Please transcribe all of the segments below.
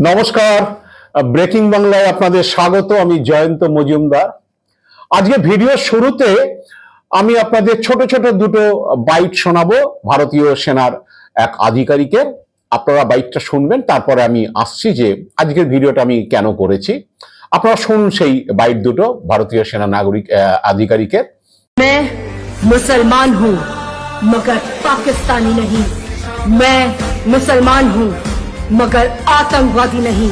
নমস্কার ব্রেকিং বাংলায় আপনাদের স্বাগত আমি জয়ন্ত মজুমদার আজকে ভিডিওর শুরুতে আমি আপনাদের ছোট ছোট দুটো বাইট শোনাবো ভারতীয় সেনার এক আধিকারিকের আপনারা বাইটটা শুনবেন তারপরে আমি আসছি যে আজকের ভিডিওটা আমি কেন করেছি আপনারা শুনুন সেই বাইট দুটো ভারতীয় সেনা নাগরিক আহ, আধিকারিকের मैं मुसलमान हूँ मगर पाकिस्तानी नहीं मैं मुसलमान हूँ मगर आतंकवादी नहीं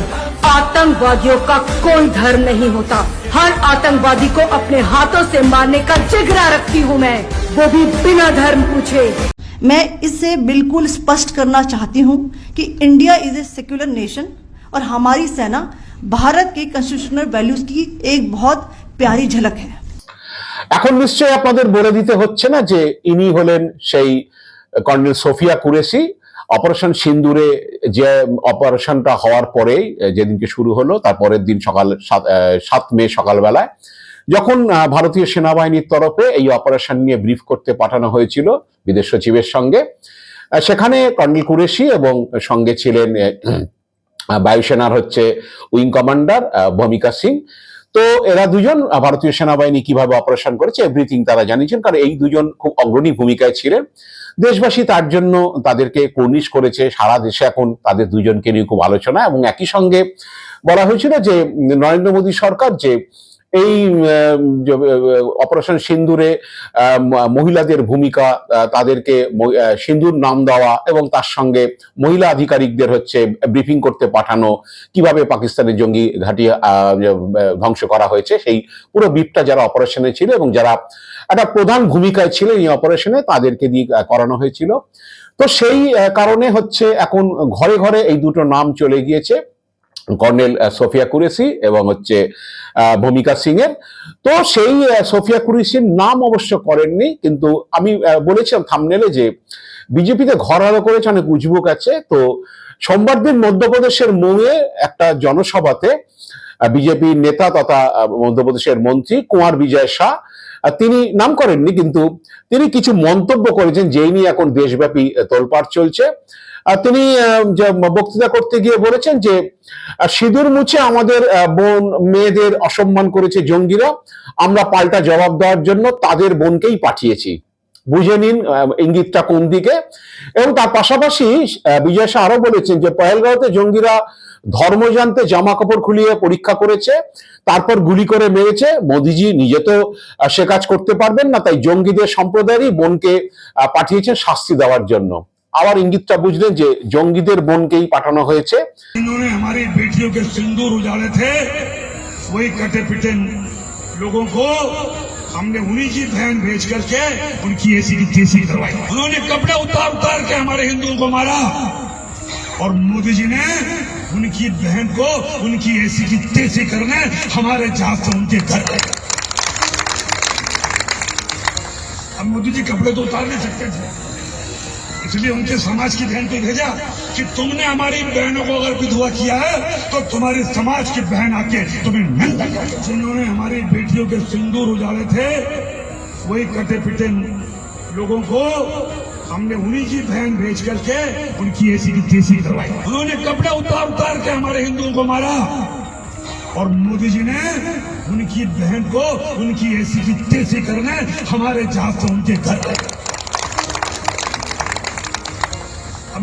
आतंकवादियों का कोई धर्म नहीं होता हर आतंकवादी को अपने हाथों से मारने का जिगरा रखती हूँ मैं वो भी बिना धर्म पूछे मैं इससे बिल्कुल स्पष्ट करना चाहती हूं कि India is a secular nation और हमारी सेना भारत के कॉन्स्टिट्यूशनल वैल्यूज की एक बहुत प्यारी झलक है এখন নিশ্চয়ই আপনাদের বলে দিতে হচ্ছে না যে ইনি হলেন সেই কর্নেল সোফিয়া কুরেশি অপারেশন সিন্দুরে যে অপারেশনটা হওয়ার পরেই যেদিনকে শুরু হলো, তারপরের দিন সকাল সাত- মে সকালবেলায়, যখন ভারতীয় সেনাবাহিনীর তরফে এই অপারেশন নিয়ে ব্রিফ করতে পাঠানো হয়েছিল বিদেশ সচিবের সঙ্গে সেখানে কর্নেল কুরেশি এবং সঙ্গে ছিলেন বায়ুসেনার হচ্ছে উইং কমান্ডার ভূমিকা সিং তো এরা দুজন, ভারতীয় সেনাবাহিনী কীভাবে অপারেশন করেছে এভরিথিং তারা জানিয়েছেন, কারণ এই দুজন খুব অগ্রণী ভূমিকায় ছিলেন। দেশবাসী তার জন্য তাদেরকে কর্নিশ করেছে, সারা দেশে এখন তাদের দুজনকে নিয়ে খুব আলোচনা, এবং একই সঙ্গে বলা হয়েছিল যে, নরেন্দ্র মোদী সরকার যে এই অপারেশন সিন্দুরে মহিলাদের ভূমিকা তাদেরকে সিন্দুর নাম দেওয়া এবং তার সঙ্গে মহিলা আধিকারিকদের হচ্ছে ব্রিফিং করতে পাঠানো, কীভাবে পাকিস্তানের জঙ্গি ঘাঁটি ধ্বংস করা হয়েছে, সেই পুরো বিপটা যারা অপারেশনে ছিল এবং যারা একটা প্রধান ভূমিকায় ছিল এই অপারেশনে তাদেরকে দিয়ে করানো হয়েছিল। তো সেই কারণে হচ্ছে এখন ঘরে ঘরে এই দুটো নাম চলে গিয়েছে। কর্নেল সোফিয়া কুরেসি এবং হচ্ছে ভূমিকা সিং এর তো সেই সোফিয়া কুরেসির নাম অবশ্য করেননি, কিন্তু আমি বলেছিলাম থামনেলে যে বিজেপিতে ঘর আলো করেছে, অনেক উজবুক আছে। তো সোমবার দিন মধ্যপ্রদেশের মৌয়ে একটা জনসভাতে বিজেপির নেতা তথা মধ্যপ্রদেশের মন্ত্রী কুমার বিজয় শাহ তিনি নাম করেননি, কিন্তু তিনি কিছু মন্তব্য করেছেন, যেই নিয়ে এখন দেশব্যাপী তোলপাড় চলছে। তিনি বক্তৃতা করতে গিয়ে বলেছেন যে সিঁদুর মুছে আমাদের বোন, মেয়েদের অসম্মান করেছে জঙ্গিরা, আমরা পাল্টা জবাব দেওয়ার জন্য তাদের বোনকেই পাঠিয়েছি। বুঝে নিন ইঙ্গিতটা কোন দিকে। এবং তার পাশাপাশি বিজয় শাহ আরও বলেছেন যে পয়েলগাঁওতে জঙ্গিরা ধর্ম জানতে জামা কাপড় খুলিয়ে পরীক্ষা করেছে, তারপর গুলি করে মেরেছে। মোদিজি নিজে তো সে কাজ করতে পারবেন না, তাই জঙ্গিদের সম্প্রদায়েরই বোনকে পাঠিয়েছেন শাস্তি দেওয়ার জন্য। আবার ইঙ্গিতটা বুঝলেন যে জঙ্গিদের বোনকেই পাঠানো হয়েছে इन्होंने हमारी बेटियों के सिंदूर उजाड़े थे वही कटे पिटे लोगों को हमने उन्हीं की बहन भेज करके उनकी ऐसी की तैसी करवाई उन्होंने कपड़े उतार उतार के हमारे हिंदुओं को मारा और मोदी जी ने उनकी बहन को उनकी ऐसी की तैसी करने हमारे जहाज से उनके घर गए अब मोदी जी कपड़े तो उतार नहीं सकते थे इसलिए उनके समाज की बहन को भेजा कि तुमने हमारी बहनों को अगर विधवा किया है तो तुम्हारी समाज की बहन आके तुम्हें नंगा जिन्होंने हमारी बेटियों के सिंदूर उजाड़े थे, वही कटे पिटे लोगों को हमने उन्हीं की बहन भेज करके उनकी ऐसी की तैसी करवाई। उन्होंने कपड़े उतार उतार के हमारे हिंदुओं को मारा और मोदी जी ने उनकी बहन को उनकी ऐसी की तेज़ी करने हमारे जहाज़ से उनके घर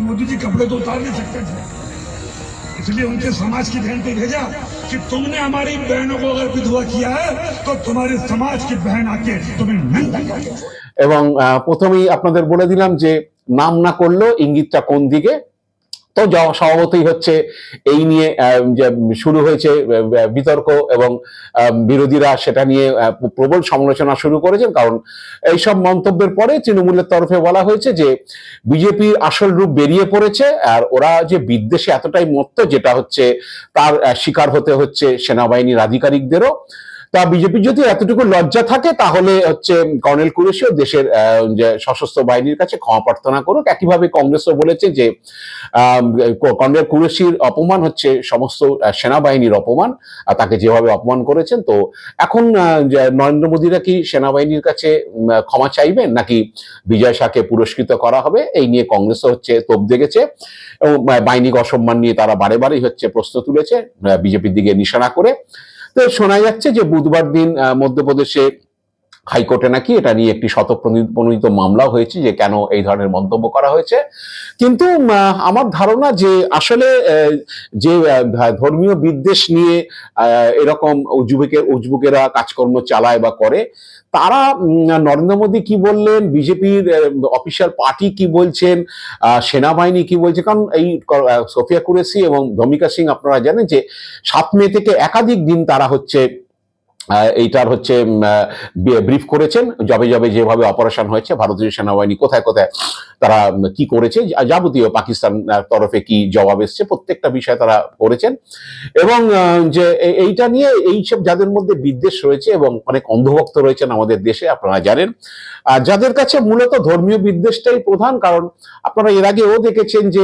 अब मोदी जी कपड़े तो उतार नहीं सकते थे इसलिए उनके समाज की बहन को भेजा कि तुमने हमारी बहनों को अगर विधवा किया है तो तुम्हारे समाज की बहन आके तुम्हें नंगा कर देगी। এবং আহ, প্রথমেই আপনাদের বলে দিলাম যে নাম না করলেও ইঙ্গিতটা কোন দিকে তো স্বভাবতই হচ্ছে এই নিয়ে যে শুরু হয়েছে বিতর্ক এবং বিরোধীরা সেটা নিয়ে প্রবল সমালোচনা শুরু করেছেন। কারণ এইসব মন্তব্যের পরে তৃণমূলের তরফে বলা হয়েছে যে বিজেপির আসল রূপ বেরিয়ে পড়েছে আর ওরা যে বিদ্বেষে এতটাই মত্ত, যেটা হচ্ছে তার শিকার হতে হচ্ছে সেনাবাহিনীর আধিকারিকদেরও। তা বিজেপির যদি এতটুকু লজ্জা থাকে, তাহলে হচ্ছে কর্নেল কুরেশিও দেশের সশস্ত্র বাহিনীর কাছে ক্ষমা প্রার্থনা করুক। একইভাবে কংগ্রেসও বলেছে যে কর্নেল কুরেশির অপমান হচ্ছে সমস্ত সেনাবাহিনীর অপমান তাকে যেভাবে অপমান করেছেন, তো এখন নরেন্দ্র মোদীরা কি সেনাবাহিনীর কাছে ক্ষমা চাইবেন, নাকি বিজয় শাহকে পুরস্কৃত করা হবে? এই নিয়ে কংগ্রেসও হচ্ছে তোপ দেখেছে। এবং বাহিনীকে অসম্মান নিয়ে তারা বারে বারেই হচ্ছে প্রশ্ন তুলেছে বিজেপির দিকে নিশানা করে। তো শোনা যাচ্ছে যে বুধবার দিন মধ্যপ্রদেশে হাইকোর্টে নাকি এটা নিয়ে একটি শতপ্রণীত মামলা হয়েছে যে কেন এই ধরনের মন্তব্য করা হয়েছে। কিন্তু আমার ধারণা যে আসলে যে ধর্মীয় বিদ্বেষ নিয়ে এরকম উজবুকের উজবুকেরা কাজকর্ম চালায় বা করে, তারা নরেন্দ্র মোদী কি বললেন, বিজেপির অফিসিয়াল পার্টি কি বলছেন সেনাবাহিনী কি বলছে, কারণ এই সোফিয়া কুরেসি এবং ধমিকা সিং আপনারা জানেন যে সাত মে থেকে একাধিক দিন তারা হচ্ছে এইটার হচ্ছে ব্রিফ করেছেন। জবে জবে যেভাবে অপারেশন হয়েছে, ভারতীয় সেনাবাহিনী কোথায় কোথায় তারা কি করেছে যাবতীয় পাকিস্তান তরফে কি জবাব এসছে, প্রত্যেকটা বিষয় তারা করেছেন। এবং যে এইটা নিয়ে এইসব যাদের মধ্যে বিদ্বেষ রয়েছে এবং অনেক অন্ধভক্ত রয়েছেন আমাদের দেশে, আপনারা জানেন। আর যাদের কাছে মূলত ধর্মীয় বিদ্বেষটাই প্রধান, কারণ আপনারা এর আগেও দেখেছেন যে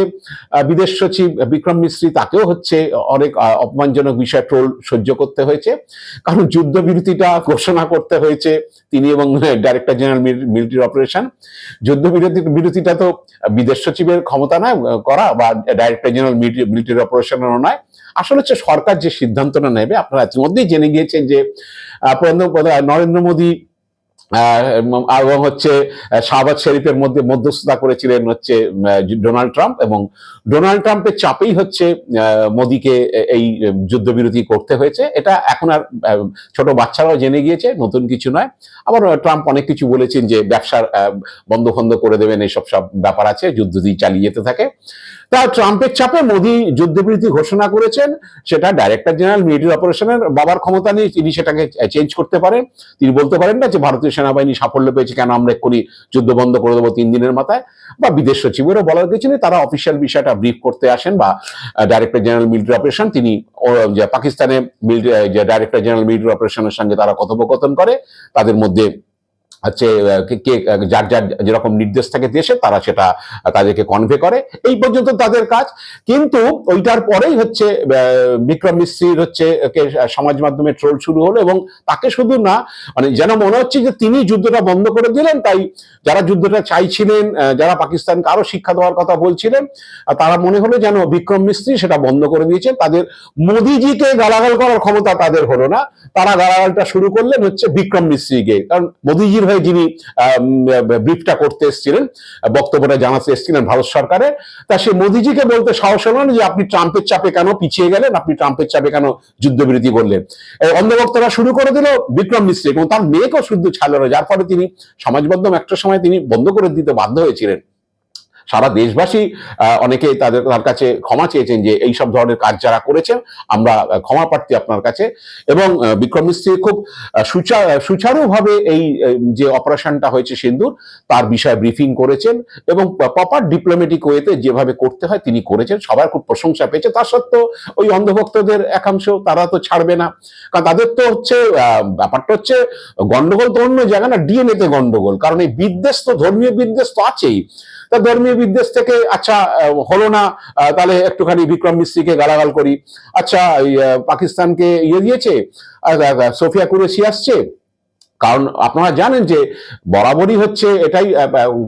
বিদেশ সচিব বিক্রম মিশ্রি তাকেও হচ্ছে অনেক অপমানজনক বিষয়, ট্রোল সহ্য করতে হয়েছে। কারণ যুদ্ধবিরতিটা ঘোষণা করতে হয়েছে তিনি এবং ডাইরেক্টর জেনারেল মিলিটারি অপারেশন যুদ্ধবিরতি বিরতিটা তো বিদেশ সচিবের ক্ষমতা নয় করা বা ডাইরেক্টর জেনারেল মিলিটারি অপারেশনেরও নয়। আসলে হচ্ছে সরকার যে সিদ্ধান্তটা নেবে, আপনারা ইতিমধ্যেই জেনে গিয়েছেন যে নরেন্দ্র মোদী এবং হচ্ছে শাহবাজ শরীফের মধ্যে মধ্যস্থতা করেছিলেন হচ্ছে ডোনাল্ড ট্রাম্প এবং ডোনাল্ড ট্রাম্পের চাপেই হচ্ছে মোদীকে এই যুদ্ধবিরতি করতে হয়েছে। এটা এখন আর ছোট বাচ্চারাও জেনে গিয়েছে, নতুন কিছু নয়। আবার ট্রাম্প অনেক কিছু বলেছেন যে ব্যবসার বন্ধ বন্ধ করে দেবেন এইসব সব ব্যাপার আছে, যুদ্ধ দিয়ে চালিয়ে যেতে থাকে। তা ট্রাম্পের চাপে মোদী যুদ্ধবিরতি ঘোষণা করেছেন, সেটা ডাইরেক্টর জেনারেল মিলিটারি অপারেশনের বাবার ক্ষমতা নেই তিনি সেটাকে চেঞ্জ করতে পারেন। তিনি বলতে পারেন না যে ভারতীয় সেনাবাহিনী সাফল্য পেয়েছে, কেন আমরা এক্ষুনি যুদ্ধ বন্ধ করে দেবো তিন দিনের মাথায়? বা বিদেশ সচিবেরও বলার কিছু নেই, তারা অফিসিয়াল বিষয়টা ব্রিফ করতে আসেন বা ডাইরেক্টর জেনারেল মিলিটারি অপারেশন তিনি পাকিস্তানে মিলিটারি যে ডাইরেক্টর জেনারেল মিলিটারি অপারেশনের সঙ্গে তারা কথোপকথন করে, তাদের মধ্যে হচ্ছে কে যার যার যেরকম নির্দেশ থাকে দেশে, তারা সেটা তাদেরকে কনভে করে। এই পর্যন্ত তাদের কাজ। কিন্তু ওইটার পরেই হচ্ছে বিক্রম মিস্ত্রির হচ্ছে সমাজ মাধ্যমে ট্রোল শুরু হলো এবং তাকে শুধু না মানে যেন মনে হচ্ছে যে তিনি যুদ্ধটা বন্ধ করে দিলেন, তাই যারা যুদ্ধটা চাইছিলেন যারা পাকিস্তানকে আরও শিক্ষা দেওয়ার কথা বলছিলেন তারা মনে হলো যেন বিক্রম মিস্ত্রি সেটা বন্ধ করে দিয়েছেন। তাদের মোদিজিকে গালাগাল করার ক্ষমতা তাদের হলো না। তারা গালাগালটা শুরু করলেন হচ্ছে বিক্রম মিস্ত্রিকে। কারণ মোদিজির হয়ে যিনি ব্রিফটা করতে এসেছিলেন বক্তব্যটা জানাতে এসেছিলেন ভারত সরকারের তা সে মোদিজিকে বলতে সাহস হলো না যে আপনি ট্রাম্পের চাপে কেন পিছিয়ে গেলেন, আপনি ট্রাম্পের চাপে কেন যুদ্ধবিরতি করলেন? এই অন্ধভক্তরা শুরু করে দিল বিক্রম মিস্ত্রি, এবং তার মেয়েকেও শুদ্ধ ছাড়লো যার ফলে তিনি সমাজ মাধ্যম একটা সময় তিনি বন্ধ করে দিতে বাধ্য হয়েছিলেন। সারা দেশবাসী অনেকে তাদের, তার কাছে ক্ষমা চেয়েছেন যে এই সব ধরনের কাজ যারা করেছেন, আমরা ক্ষমা প্রার্থী আপনার কাছে। এবং বিক্রম মিস্ত্রি খুব সুচা, সুচারুভাবে এই যে অপারেশনটা হয়েছে সিন্দুর, তার বিষয়ে ব্রিফিং করেছেন এবং প্রপার ডিপ্লোমেটিক ওয়েতে যেভাবে করতে হয় তিনি করেছেন। সবার খুব প্রশংসা পেয়েছে। তার সত্ত্বেও ওই অন্ধভক্তদের একাংশ, তারা তো ছাড়বে না। কারণ তাদের তো হচ্ছে ব্যাপারটা হচ্ছে গন্ডগোল তো অন্য জায়গা না ডিএনএ তে গন্ডগোল। কারণ এই বিদ্বেষ তো, ধর্মীয় বিদ্বেষ তো আছেই। তা ধর্মীয় বিদ্বেষ থেকে আচ্ছা হলো না তাহলে একটুখানি বিক্রম মিস্ত্রিকে গালাগাল করি। আচ্ছা পাকিস্তানকে ইয়ে দিয়েছে সোফিয়া কুরেশি আসছে কারণ আপনারা জানেন যে বরাবরই হচ্ছে এটাই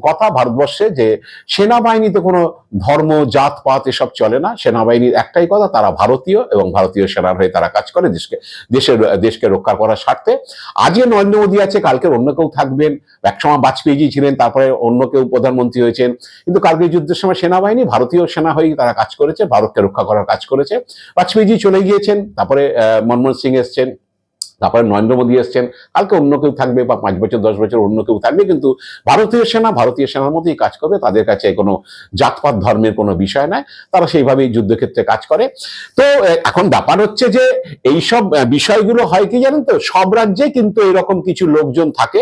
কথা ভারতবর্ষে যে সেনাবাহিনীতে কোনো ধর্ম জাত পাত এসব চলে না। সেনাবাহিনীর একটাই কথা, তারা ভারতীয় এবং ভারতীয় সেনার হয়ে তারা কাজ করে দেশকে, দেশের, দেশকে রক্ষা করার স্বার্থে। আজকে নরেন্দ্র মোদী আছে, কালকে অন্য কেউ থাকবেন। একসময় বাজপেয়ীজি ছিলেন, তারপরে অন্য কেউ প্রধানমন্ত্রী হয়েছেন। কিন্তু কালকে যুদ্ধের সময় সেনাবাহিনী, ভারতীয় সেনা হয়েই তারা কাজ করেছে, ভারতকে রক্ষা করার কাজ করেছে। বাজপেয়ীজি চলে গিয়েছেন, তারপরে মনমোহন সিং এসছেন। তারপরে নরেন্দ্র মোদী এসছেন কালকে অন্য কেউ থাকবে বা পাঁচ বছর দশ বছর অন্য কেউ থাকবে কিন্তু ভারতীয় সেনা ভারতীয় সেনার মধ্যেই কাজ করবে তাদের কাছে কোনো জাতপাত ধর্মের কোনো বিষয় নয় তারা সেইভাবেই যুদ্ধক্ষেত্রে কাজ করে। তো এখন ব্যাপার হচ্ছে যে এইসব আহ, বিষয়গুলো হয় কি জানেন তো? সব রাজ্যে কিন্তু এরকম কিছু লোকজন থাকে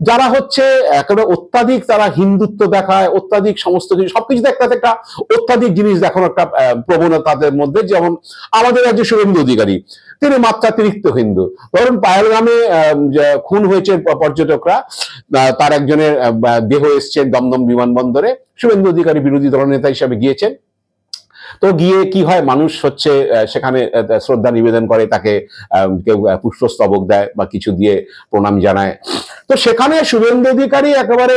যারা হচ্ছে একেবারে অত্যাধিক তারা হিন্দুত্ব দেখায় অত্যাধিক সমস্ত কিছু সবকিছু একটা একটা অত্যাধিক জিনিস দেখানো একটা প্রবণতা তাদের মধ্যে যেমন আমাদের রাজ্যে শুভেন্দু অধিকারী তিনি মাত্রাতিরিক্ত হিন্দু ধরুন পায়েলগামে আহ, খুন হয়েছে পর্যটকরা তার একজনের দেহ এসছে দমদম বিমানবন্দরে শুভেন্দু অধিকারী বিরোধী দলনেতা হিসাবে গিয়েছেন। তো গিয়ে কি হয় মানুষ হচ্ছে সেখানে শ্রদ্ধা নিবেদন করে তাকে কেউ পুষ্পস্তবক দেয় বা কিছু দিয়ে প্রণাম জানায়। তো সেখানে শুভেন্দু অধিকারী একেবারে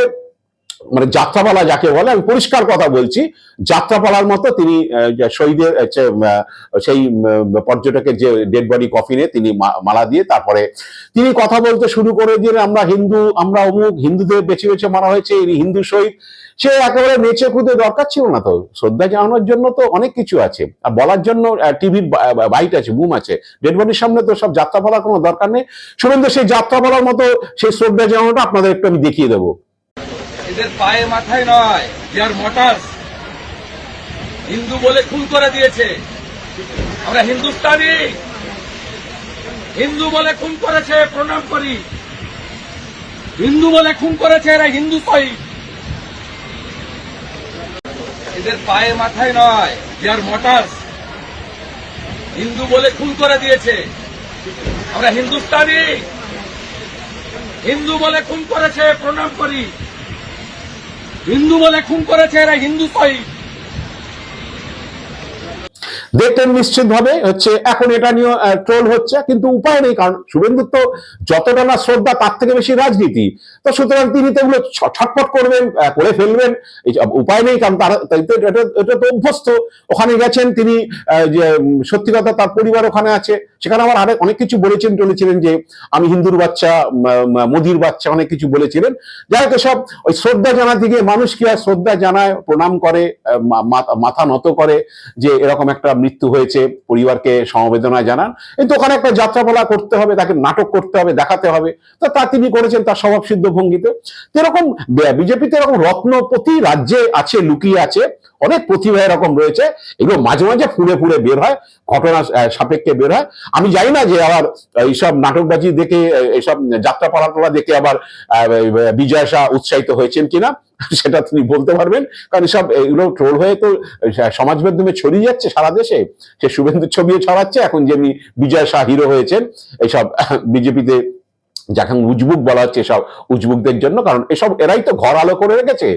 মানে যাত্রাপালা যাকে বলে, আমি পরিষ্কার কথা বলছি, যাত্রাপালার মতো তিনি শহীদের সেই পর্যটকের যে ডেড বডি কফিনে তিনি মালা দিয়ে তারপরে তিনি কথা বলতে শুরু করে দিয়ে আমরা হিন্দু, আমরা অমুক, হিন্দুদের বেছে বেছে মারা হয়েছে, ইনি হিন্দু শহীদ। সে একেবারে নেচে খুদে দরকার ছিল না তো, শ্রদ্ধা জানানোর জন্য তো অনেক কিছু আছে। আর বলার জন্য টিভির বাইট আছে বুম আছে। ডেড বডির সামনে তো সব যাত্রাপালার কোনো দরকার নেই। শুভেন্দু সেই যাত্রাপালার মতো সেই শ্রদ্ধা জানানোটা আপনাদের একটু আমি দেখিয়ে দেবো। এদের পায়ে মাথায় নয় দেয়ার মোটরস হিন্দু বলে খুন করে দিয়েছে। আমরা হিন্দুস্তানি। হিন্দু বলে খুন করেছে, প্রণাম করি। হিন্দু বলে খুন করেছে, এরা হিন্দু শহীদ এদের পায়ে মাথায় নয় দেয়ার মোটরস হিন্দু বলে খুন করে দিয়েছে। আমরা হিন্দুস্তানি। হিন্দু বলে খুন করেছে, প্রণাম করি। হিন্দু বলে খুন করেছে এরা হিন্দু শহীদ দেখতেন নিশ্চিত ভাবে হচ্ছে এখন এটা নিয়ে ট্রোল হচ্ছে, কিন্তু উপায় নেই, কারণ শুভেন্দুর তো যতটা না শ্রদ্ধা, তার থেকে বেশি রাজনীতি। তো সুতরাং তিনি তো এগুলো ছটফট করবেন করে ফেলবেন উপায় নেই, কারণ তারা এটা তো অভ্যস্ত। ওখানে গেছেন তিনি সত্যি কথা তার পরিবার ওখানে আছে। সেখানে আবার আরেক অনেক কিছু বলেছেন টলেছিলেন যে, আমি হিন্দুর বাচ্চা মোদির বাচ্চা, অনেক কিছু বলেছিলেন। যাই হোক সব ওই শ্রদ্ধা জানাতে গিয়ে মানুষ কি আর শ্রদ্ধা জানায়, প্রণাম করে মাথা নত করে, যে এরকম একটা মৃত্যু হয়েছে, পরিবারকে সমবেদনা জানান। কিন্তু ওখানে একটা যাত্রাপালা করতে হবে, তাকে নাটক করতে হবে, দেখাতে হবে। তো তা তিনি করেছেন, তার স্বভাব সিদ্ধ ভঙ্গিতে। এরকম বিজেপিতে এরকম রত্ন প্রতি রাজ্যে আছে, লুকিয়ে আছে, অনেক প্রতিভা এরকম রয়েছে। এগুলো মাঝে মাঝে ফুলে ফুলে বের হয়, ঘটনা সাপেক্ষে বের হয়। আমি জানি না যে আবার এইসব নাটকবাজি দেখে এইসব যাত্রা পালাটোলা দেখে আবার বিজয় শাহ উৎসাহিত হয়েছেন কিনা। সেটা তিনি বলতে পারবেন। কারণ সব এগুলো ট্রোল হয়ে তো সমাজ মাধ্যমে ছড়িয়ে যাচ্ছে সারা দেশে। সে শুভেন্দু ছবিও ছড়াচ্ছে, এখন যেমনি বিজয় শাহ হিরো হয়েছেন, এইসব বিজেপিতে যাকে উজবুক বলা হচ্ছে সব উজবুকদের জন্য, কারণ এসব এরাই তো ঘর আলো করে রেখেছে।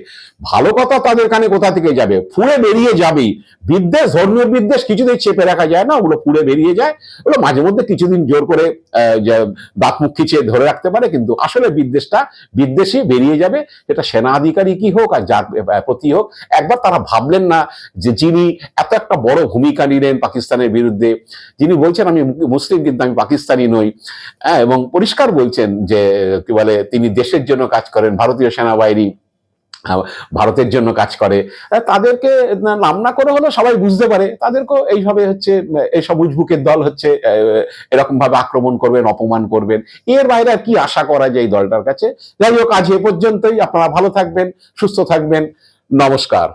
ভালো কথা তাদের কানে কোথা থেকে যাবে? ফুলে বেরিয়ে যাবেই বিদ্বেষ ধর্মীয় বিদ্বেষ কিছুতেই চেপে রাখা যায় না, ওগুলো ফুলে বেরিয়ে যায়। ওগুলো মাঝে মধ্যে কিছুদিন জোর করে দাঁত মুখ খিচিয়ে ধরে রাখতে পারে, কিন্তু আসলে বিদ্বেষটা বিদ্বেষই বেরিয়ে যাবে। সেটা সেনা আধিকারী কি হোক আর যার প্রতি হোক, একবার তারা ভাবলেন না যে যিনি এত একটা বড় ভূমিকা নিলেন পাকিস্তানের বিরুদ্ধে। যিনি বলছেন, আমি মুসলিম, কিন্তু আমি পাকিস্তানি নই। হ্যাঁ এবং পরিষ্কার বলছেন যে, কি বলে, তিনি দেশের জন্য কাজ করেন, ভারতীয় সেনাবাহিনী ভারতের জন্য কাজ করে। তাদেরকে নাম না করে হলেও সবাই বুঝতে পারে। তাদেরকেও এইভাবে হচ্ছে এইসব উজবুকের দল হচ্ছে এরকম ভাবে আক্রমণ করবেন, অপমান করবেন। এর বাইরে আর কি আশা করা যায় এই দলটার কাছে? যাই হোক, আজ এ পর্যন্তই। আপনারা ভালো থাকবেন, সুস্থ থাকবেন। নমস্কার।